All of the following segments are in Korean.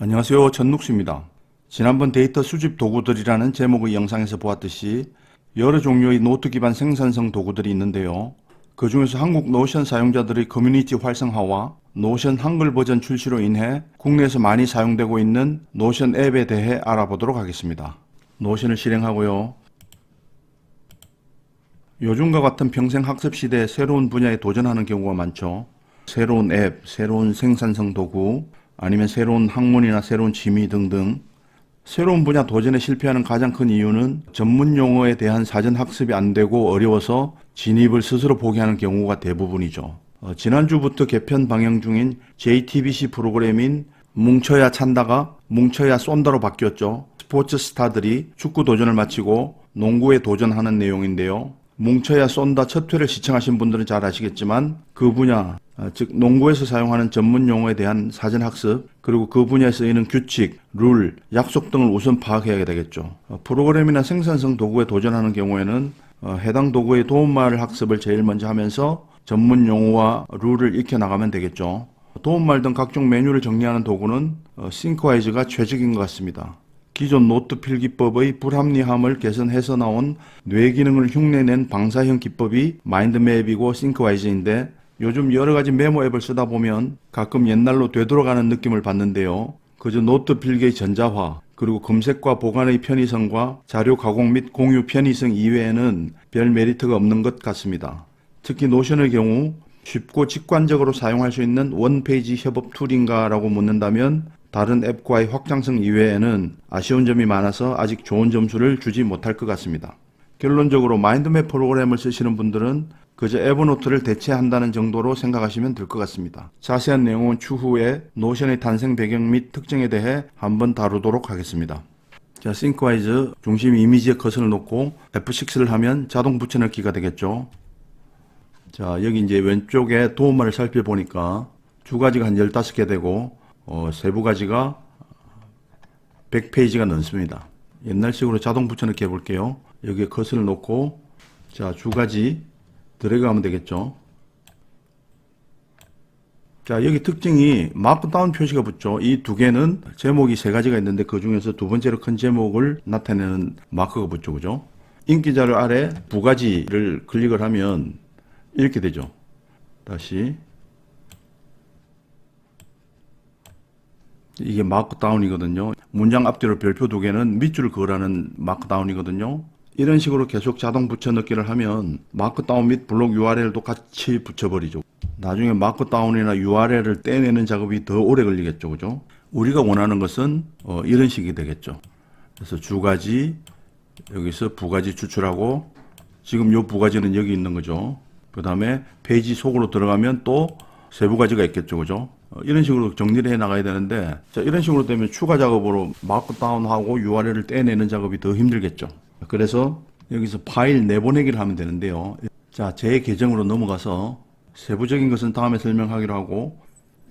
안녕하세요. 전룩수입니다. 지난번 데이터 수집 도구들이라는 제목의 영상에서 보았듯이 여러 종류의 노트 기반 생산성 도구들이 있는데요. 그 중에서 한국 노션 사용자들의 커뮤니티 활성화와 노션 한글 버전 출시로 인해 국내에서 많이 사용되고 있는 노션 앱에 대해 알아보도록 하겠습니다. 노션을 실행하고요. 요즘과 같은 평생 학습 시대에 새로운 분야에 도전하는 경우가 많죠. 새로운 앱, 새로운 생산성 도구, 아니면 새로운 학문이나 새로운 취미 등등. 새로운 분야 도전에 실패하는 가장 큰 이유는 전문 용어에 대한 사전 학습이 안 되고 어려워서 진입을 스스로 포기하는 경우가 대부분이죠. 어, 지난주부터 개편 방영 중인 JTBC 프로그램인 뭉쳐야 찬다가 뭉쳐야 쏜다로 바뀌었죠. 스포츠 스타들이 축구 도전을 마치고 농구에 도전하는 내용인데요. 뭉쳐야 쏜다 첫 회를 시청하신 분들은 잘 아시겠지만 그 분야 아, 즉 농구에서 사용하는 전문 용어에 대한 사전 학습 그리고 그 분야에 쓰이는 규칙, 룰, 약속 등을 우선 파악해야 되겠죠. 어, 프로그램이나 생산성 도구에 도전하는 경우에는 어, 해당 도구의 도움말 학습을 제일 먼저 하면서 전문 용어와 룰을 익혀 나가면 되겠죠. 도움말 등 각종 메뉴를 정리하는 도구는 어, 싱크와이즈가 최적인 것 같습니다. 기존 노트 필기법의 불합리함을 개선해서 나온 뇌 기능을 흉내낸 방사형 기법이 마인드맵이고 싱크와이즈인데 요즘 여러 가지 메모 앱을 쓰다 보면 가끔 옛날로 되돌아가는 느낌을 받는데요. 그저 노트 필기의 전자화, 그리고 검색과 보관의 편의성과 자료 가공 및 공유 편의성 이외에는 별 메리트가 없는 것 같습니다. 특히 노션의 경우 쉽고 직관적으로 사용할 수 있는 원페이지 협업 툴인가라고 묻는다면 다른 앱과의 확장성 이외에는 아쉬운 점이 많아서 아직 좋은 점수를 주지 못할 것 같습니다. 결론적으로 마인드맵 프로그램을 쓰시는 분들은 그저 에버노트를 대체한다는 정도로 생각하시면 될 것 같습니다. 자세한 내용은 추후에 노션의 탄생 배경 및 특징에 대해 한번 다루도록 하겠습니다. 자, 싱크와이즈 중심 이미지에 커서를 놓고 F6를 하면 자동 붙여넣기가 되겠죠. 자, 여기 이제 왼쪽에 도움말을 살펴보니까 두 가지가 한 15개 되고, 어, 세부 가지가 100페이지가 넘습니다. 옛날식으로 자동 붙여넣기 해볼게요. 여기에 커서를 놓고, 자, 두 가지 드래그 하면 되겠죠. 자, 여기 특징이 마크다운 표시가 붙죠. 이 두 개는 제목이 세 가지가 있는데 그 중에서 두 번째로 큰 제목을 나타내는 마크가 붙죠. 그죠? 인기 자료 아래 두 가지를 클릭을 하면 이렇게 되죠. 다시. 이게 마크다운이거든요. 문장 앞뒤로 별표 두 개는 밑줄을 그으라는 마크다운이거든요. 이런 식으로 계속 자동 붙여넣기를 하면 마크다운 및 블록 URL도 같이 붙여버리죠. 나중에 마크다운이나 URL을 떼내는 작업이 더 오래 걸리겠죠. 그죠? 우리가 원하는 것은 어, 이런 식이 되겠죠. 그래서 주가지, 여기서 부가지 추출하고 지금 요 부가지는 여기 있는 거죠. 그 다음에 페이지 속으로 들어가면 또 세부가지가 있겠죠. 그죠? 어, 이런 식으로 정리를 해 나가야 되는데 자, 이런 식으로 되면 추가 작업으로 마크다운하고 URL을 떼내는 작업이 더 힘들겠죠. 그래서 여기서 파일 내보내기를 하면 되는데요. 자, 제 계정으로 넘어가서 세부적인 것은 다음에 설명하기로 하고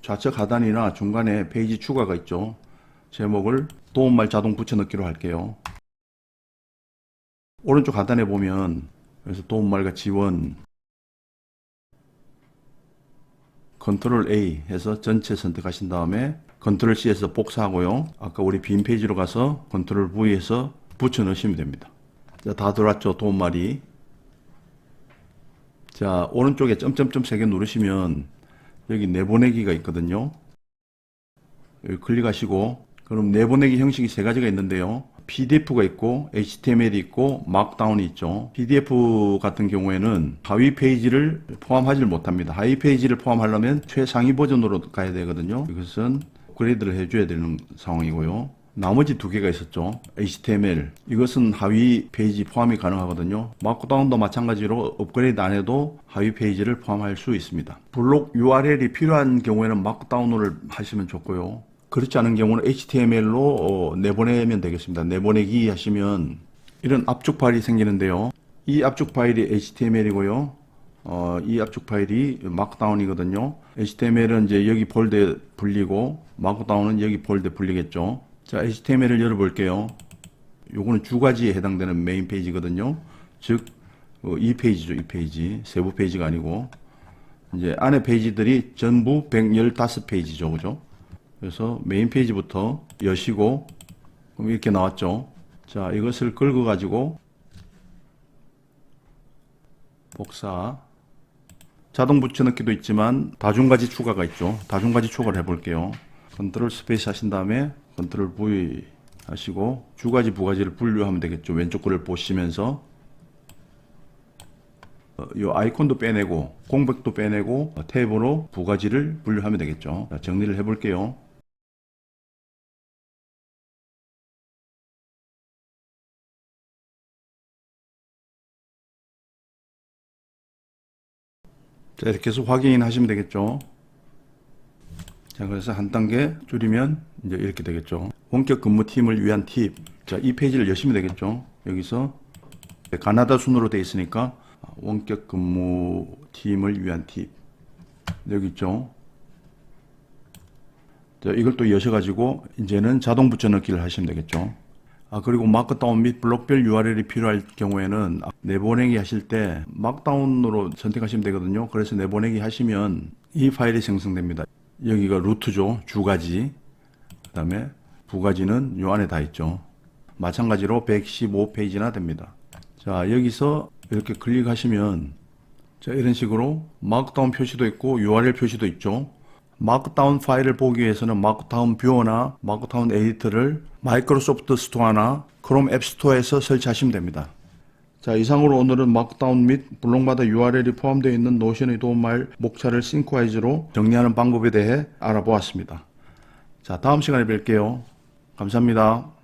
좌측 하단이나 중간에 페이지 추가가 있죠. 제목을 도움말 자동 붙여넣기로 할게요. 오른쪽 하단에 보면 그래서 도움말과 지원 컨트롤 A 해서 전체 선택하신 다음에 컨트롤 C에서 복사하고요. 아까 우리 빈 페이지로 가서 컨트롤 V에서 붙여 넣으시면 됩니다. 자, 다 들어왔죠. 도움말이. 자, 오른쪽에 점점점 세 개 누르시면 여기 내보내기가 있거든요. 여기 클릭하시고 그럼 내보내기 형식이 세 가지가 있는데요. PDF가 있고 HTML이 있고 마크다운이 있죠. PDF 같은 경우에는 하위 페이지를 포함하지 못합니다. 하위 페이지를 포함하려면 최상위 버전으로 가야 되거든요. 이것은 업그레이드를 해줘야 되는 상황이고요. 나머지 두 개가 있었죠. HTML. 이것은 하위 페이지 포함이 가능하거든요. 마크다운도 마찬가지로 업그레이드 안 해도 하위 페이지를 포함할 수 있습니다. 블록 URL이 필요한 경우에는 마크다운을 하시면 좋고요. 그렇지 않은 경우는 HTML로 어, 내보내면 되겠습니다. 내보내기 하시면 이런 압축 파일이 생기는데요. 이 압축 파일이 HTML이고요. 어, 이 압축 파일이 마크다운이거든요. HTML은 이제 여기 폴더에 불리고 마크다운은 여기 폴더에 불리겠죠. 자, HTML을 열어볼게요. 요거는 두 가지에 해당되는 메인 페이지거든요. 즉, 어, 이 페이지죠, 이 페이지. 세부 페이지가 아니고. 이제 안에 페이지들이 전부 115페이지죠, 그죠? 그래서 메인 페이지부터 여시고 그럼 이렇게 나왔죠. 자, 이것을 긁어 가지고 복사 자동 붙여넣기도 있지만 다중가지 추가가 있죠. 다중가지 추가를 해볼게요. 컨트롤 스페이스 하신 다음에 컨트롤 V 하시고 주가지 부가지를 분류하면 되겠죠. 왼쪽 거를 보시면서 어, 이 아이콘도 빼내고 공백도 빼내고 어, 탭으로 부가지를 분류하면 되겠죠. 자, 정리를 해볼게요. 자, 이렇게 해서 확인하시면 되겠죠. 자, 그래서 한 단계 줄이면 이제 이렇게 되겠죠. 원격 근무팀을 위한 팁. 자, 이 페이지를 여시면 되겠죠. 여기서 가나다 순으로 되어 있으니까 원격 근무팀을 위한 팁. 여기 있죠. 자, 이걸 또 여셔가지고 이제는 자동 붙여넣기를 하시면 되겠죠. 아, 그리고 마크다운 및 블록별 URL이 필요할 경우에는 내보내기 하실 때 마크다운으로 선택하시면 되거든요. 그래서 내보내기 하시면 이 파일이 생성됩니다. 여기가 루트죠. 주가지. 그 다음에 부가지는 요 안에 다 있죠. 마찬가지로 115페이지나 됩니다. 자, 여기서 이렇게 클릭하시면 자, 이런 식으로 마크다운 표시도 있고 URL 표시도 있죠. 마크다운 파일을 보기 위해서는 마크다운 뷰어나 마크다운 에디터를 마이크로소프트 스토어나 크롬 앱 스토어에서 설치하시면 됩니다. 자, 이상으로 오늘은 마크다운 및 블록마다 URL이 포함되어 있는 노션의 도움말 목차를 싱크와이즈로 정리하는 방법에 대해 알아보았습니다. 자, 다음 시간에 뵐게요. 감사합니다.